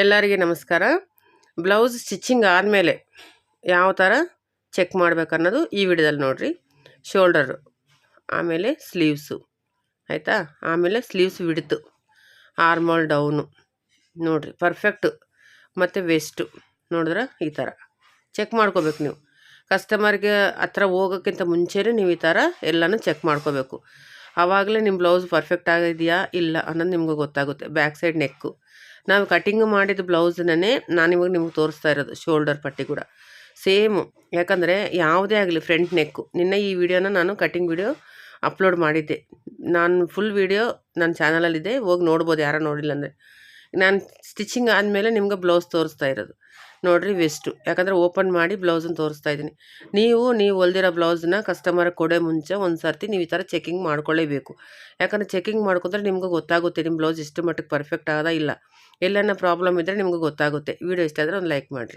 ಎಲ್ಲರಿಗೆ ನಮಸ್ಕಾರ. Blouse stitching ಆದಮೇಲೆ ಯಾವ ಥರ ಚೆಕ್ ಮಾಡ್ಬೇಕು ಅನ್ನೋದು ಈ ವಿಡಿಯೋದಲ್ಲಿ ನೋಡಿರಿ. ಶೋಲ್ಡರು, ಆಮೇಲೆ ಸ್ಲೀವ್ಸು, ಆಯಿತಾ? ಆಮೇಲೆ ಸ್ಲೀವ್ಸ್ ವಿಡ್ತು, ಆರ್ಮಲ್ ಡೌನು, ನೋಡಿರಿ, ಪರ್ಫೆಕ್ಟು ಮತ್ತು ವೆಸ್ಟು, ನೋಡಿದ್ರೆ? ಈ ಥರ. ಚೆಕ್ ಮಾಡ್ಕೋಬೇಕು ನೀವು. ಕಸ್ಟಮರ್ಗೆ ಹತ್ರ ಹೋಗೋಕ್ಕಿಂತ ಮುಂಚೆನೇ ನೀವು ಈ ಥರ ಎಲ್ಲನೂ ಚೆಕ್ ಮಾಡ್ಕೋಬೇಕು. ಆವಾಗಲೇ ನಿಮ್ಮ ಬ್ಲೌಸ್ ಪರ್ಫೆಕ್ಟ್ ಆಗಿದೆಯಾ? ಇಲ್ಲ ಅನ್ನೋದು ನಿಮ್ಗೆ ಗೊತ್ತಾಗುತ್ತೆ. ಬ್ಯಾಕ್ ಸೈಡ್ ನೆಕ್ಕು ನಾವು ಕಟಿಂಗ್ ಮಾಡಿದ ಬ್ಲೌಸ್ನೇ ನಾನು ಇವಾಗ ನಿಮ್ಗೆ ತೋರಿಸ್ತಾ ಇರೋದು ಶೋಲ್ಡರ್ ಪಟ್ಟಿ ಕೂಡ. ಸೇಮು ಯಾಕಂದರೆ ಯಾವುದೇ ಆಗಲಿ ಫ್ರಂಟ್ ನೆಕ್ಕು ನಿನ್ನೆ ಈ ವಿಡಿಯೋನ ನಾನು ಕಟಿಂಗ್ ವಿಡಿಯೋ ಅಪ್ಲೋಡ್ ಮಾಡಿದ್ದೆ. ನಾನು ಫುಲ್ ವಿಡಿಯೋ ನನ್ನ ಚಾನಲಲ್ಲಿದೆ ಹೋಗಿ ನೋಡ್ಬೋದು ಯಾರೋ ನೋಡಿಲ್ಲ ಅಂದರೆ. ನಾನು ಸ್ಟಿಚಿಂಗ್ ಆದಮೇಲೆ ನಿಮ್ಗೆ ಬ್ಲೌಸ್ ತೋರಿಸ್ತಾ ಇರೋದು. ನೋಡಿರಿ ವೆಸ್ಟು ಯಾಕಂದರೆ ಓಪನ್ ಮಾಡಿ ಬ್ಲೌಸನ್ನು ತೋರಿಸ್ತಾ ಇದ್ದೀನಿ. ನೀವು ನೀವು ಹೊಲ್ದಿರೋ ಬ್ಲೌಸನ್ನ ಕಸ್ಟಮರ್ ಕೊಡೋ ಮುಂಚೆ ಒಂದು ಸರ್ತಿ ನೀವು ಈ ಥರ ಚೆಕಿಂಗ್ ಮಾಡ್ಕೊಳ್ಳೇಬೇಕು ಯಾಕಂದರೆ ಚೆಕಿಂಗ್ ಮಾಡ್ಕೊಂಡ್ರೆ ನಿಮ್ಗೆ ಗೊತ್ತಾಗುತ್ತೆ ನಿಮ್ಮ ಬ್ಲೌಸ್ ಎಷ್ಟು ಮಟ್ಟಕ್ಕೆ ಪರ್ಫೆಕ್ಟ್ ಆದ ಇಲ್ಲ. ಎಲ್ಲನ ಪ್ರಾಬ್ಲಮ್ ಇದ್ದರೆ ನಿಮ್ಗೆ ಗೊತ್ತಾಗುತ್ತೆ. ವಿಡಿಯೋ ಇಷ್ಟ ಆದರೆ ಒಂದು ಲೈಕ್ ಮಾಡಿರಿ.